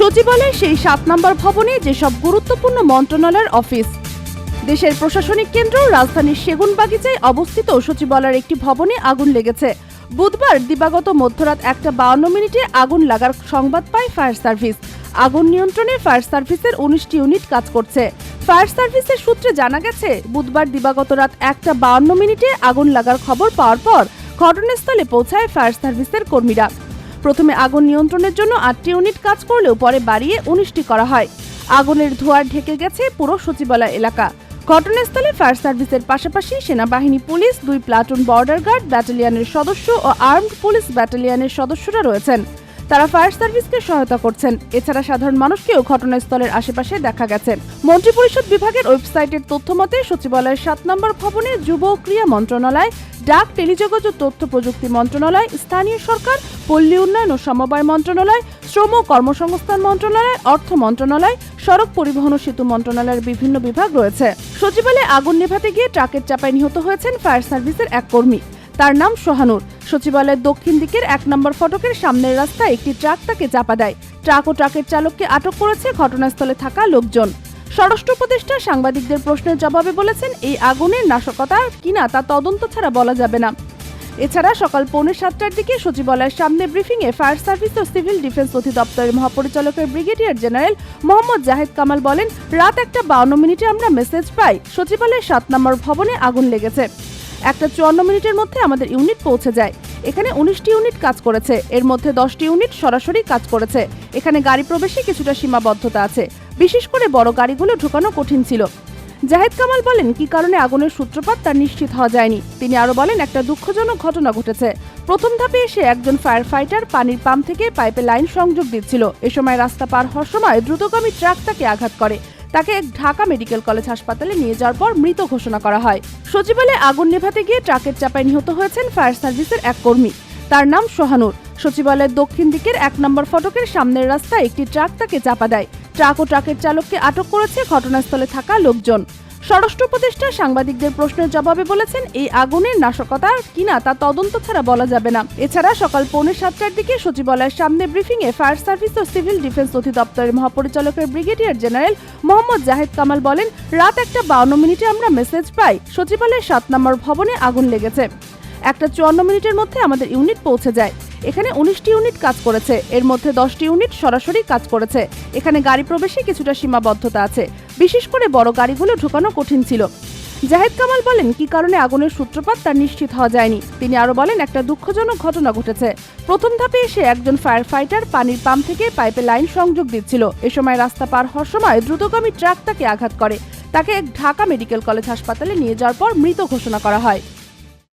সচিবালয় সেই সাত নম্বর ভবনে যেসব গুরুত্বপূর্ণ মন্ত্রণালয়ের অফিস। দেশের প্রশাসনিক কেন্দ্র রাজধানীর সেগুনবাগিচায় অবস্থিত সচিবালয়ের একটি ভবনে আগুন লেগেছে। বুধবার দিবাগত মধ্যরাত একটা বাউন্ন মিনিটে আগুন লাগার সংবাদ পায় ফায়ার সার্ভিস। আগুন নিয়ন্ত্রণে ফায়ার সার্ভিসের উনিশটি ইউনিট কাজ করছে। ফায়ার সার্ভিসের সূত্রে জানা গেছে, বুধবার দিবাগত রাত একটা বাউন্ন মিনিটে আগুন লাগার খবর পাওয়ার পর ঘটনাস্থলে পৌঁছায় ফায়ার সার্ভিসের কর্মীরা। প্রথমে আগুন নিয়ন্ত্রণের জন্য আটটি ইউনিট কাজ করলেও পরে বাড়িয়ে উনিশটি করা হয়। আগুনের ধোঁয়ার ঢেকে গেছে পুরো সচিবালয় এলাকা। ঘটনাস্থলে ফায়ার সার্ভিসের পাশাপাশি সেনাবাহিনী, পুলিশ, দুই প্লাটুন বর্ডার গার্ড, ব্যাটালিয়নের সদস্য ও আর্মড পুলিশ ব্যাটালিয়নের সদস্যরা রয়েছেন। তারা ফায়ার সার্ভিসকে সহায়তা করছেন। এছাড়া সাধারণ মানুষকেও ঘটনাস্থলের আশেপাশে দেখা গেছে। মন্ত্রিপরিষদ বিভাগের ওয়েবসাইটের তথ্য মতে সচিবালয়ের সাত নম্বর ভবনে যুব ও ক্রীড়া মন্ত্রণালয়, ডাক, টেলিযোগাযোগ, তথ্য প্রযুক্তি মন্ত্রণালয়, স্থানীয় সরকার পল্লী উন্নয়ন ও সমবায় মন্ত্রণালয়, শ্রম ও কর্মসংস্থান মন্ত্রণালয়, অর্থ মন্ত্রণালয়, সড়ক পরিবহন ও সেতু মন্ত্রণালয়ের বিভিন্ন বিভাগ রয়েছে। সচিবালয়ে আগুন নেভাতে গিয়ে ট্রাকের চাপায় নিহত হয়েছেন ফায়ার সার্ভিসের এক কর্মী। তার নাম সোহানুর। সচিবালয়ের দক্ষিণ দিকের এক নম্বর ফটকের সামনের রাস্তায় একটি ট্রাক তাকে চাপা দেয়। ট্রাক ও ট্রাকের চালককে আটক করেছে ঘটনাস্থলে থাকা লোকজন। স্বরাষ্ট্র উপদেষ্টা সাংবাদিকদের প্রশ্নের জবাবে বলেছেন, এই আগুনের নাশকতা কিনা তা তদন্ত ছাড়া বলা যাবে না। এছাড়া সকাল পৌনে সাতটার দিকে সচিবালয়ের সামনে ব্রিফিংয়ে ফায়ার সার্ভিস ও সিভিল ডিফেন্স অধিদপ্তরের মহাপরিচালকের ব্রিগেডিয়ার জেনারেল মোহাম্মদ জাহেদ কামাল বলেন, রাত একটা বাউন্ন মিনিটে আমরা মেসেজ পাই। সচিবালয়ের সাত নম্বর ভবনে আগুন লেগেছে। একটা চুয়ান্ন মিনিটের মধ্যে আমাদের ইউনিট পৌঁছে যায়। এখানে উনিশটি ইউনিট কাজ করেছে। এর মধ্যে দশটি ইউনিট সরাসরি কাজ করেছে। এখানে গাড়ি প্রবেশে কিছুটা সীমাবদ্ধতা আছে। বিশেষ করে বড় গাড়িগুলো ঢোকানো কঠিন ছিল। জাহেদ কামাল বলেন, কি কারণে আগুনের সূত্রপাত তা নিশ্চিত হওয়া যায়নি। তিনি আরও বলেন, একটা দুঃখজনক ঘটনা ঘটেছে। প্রথম ধাপে এসে একজন ফায়ার ফাইটার পানির পাম্প থেকে পাইপে লাইন সংযোগ দিচ্ছিল। এ সময় রাস্তা পার হওয়ার সময় দ্রুতগামী ট্রাক তাকে আঘাত করে। তাকে ঢাকা মেডিকেল কলেজ হাসপাতালে নিয়ে যাওয়ার পর মৃত ঘোষণা করা হয়। সচিবালয়ে আগুন নেভাতে গিয়ে ট্রাকের চাপায় নিহত হয়েছেন ফায়ার সার্ভিসের এক কর্মী। তার নাম সোহানুর। সচিবালয়ের দক্ষিণ দিকের এক নম্বর ফটকের সামনের রাস্তায় একটি ট্রাক তাকে চাপা দেয়। ট্রাক ও ট্রাকের চালককে আটক করেছে ঘটনাস্থলে থাকা লোকজন। স্বরাষ্ট্র উপদেষ্টা সাংবাদিকদের প্রশ্নের জবাবে বলেছেন, এই আগুনের নাশকতা কিনা তা তদন্ত ছাড়া বলা যাবে না। এছাড়া সকাল পৌনে সাতটার দিকে সচিবালয়ের সামনে ব্রিফিংয়ে ফায়ার সার্ভিস ও সিভিল ডিফেন্স অধিদপ্তরের মহাপরিচালকের ব্রিগেডিয়ার জেনারেল মোহাম্মদ জাহেদ কামাল বলেন, রাত একটা বাউন্ন মিনিটে আমরা মেসেজ পাই। সচিবালয়ের সাত নম্বর ভবনে আগুন লেগেছে। একটা চুয়ান্ন মিনিটের মধ্যে আমাদের ইউনিট পৌঁছে যায়। এখানে উনিশটি ইউনিট কাজ করেছে। এর মধ্যে দশটি ইউনিট সরাসরি কাজ করেছে। এখানে গাড়ি প্রবেশে কিছুটা সীমাবদ্ধতা আছে। বিশেষ করে বড় গাড়িগুলো ঢোকানো কঠিন ছিল। জাহেদ কামাল বলেন, কি কারণে আগুনের সূত্রপাত তা নিশ্চিত হওয়া যায়নি। তিনি আরও বলেন, একটা দুঃখজনক ঘটনা ঘটেছে। প্রথম ধাপে এসে একজন ফায়ার ফাইটার পানির পাম্প থেকে পাইপে লাইন সংযোগ দিচ্ছিল। এ সময় রাস্তা পার হওয়ার সময় দ্রুতগামী ট্রাক তাকে আঘাত করে। তাকে ঢাকা মেডিকেল কলেজ হাসপাতালে নিয়ে যাওয়ার পর মৃত ঘোষণা করা হয়।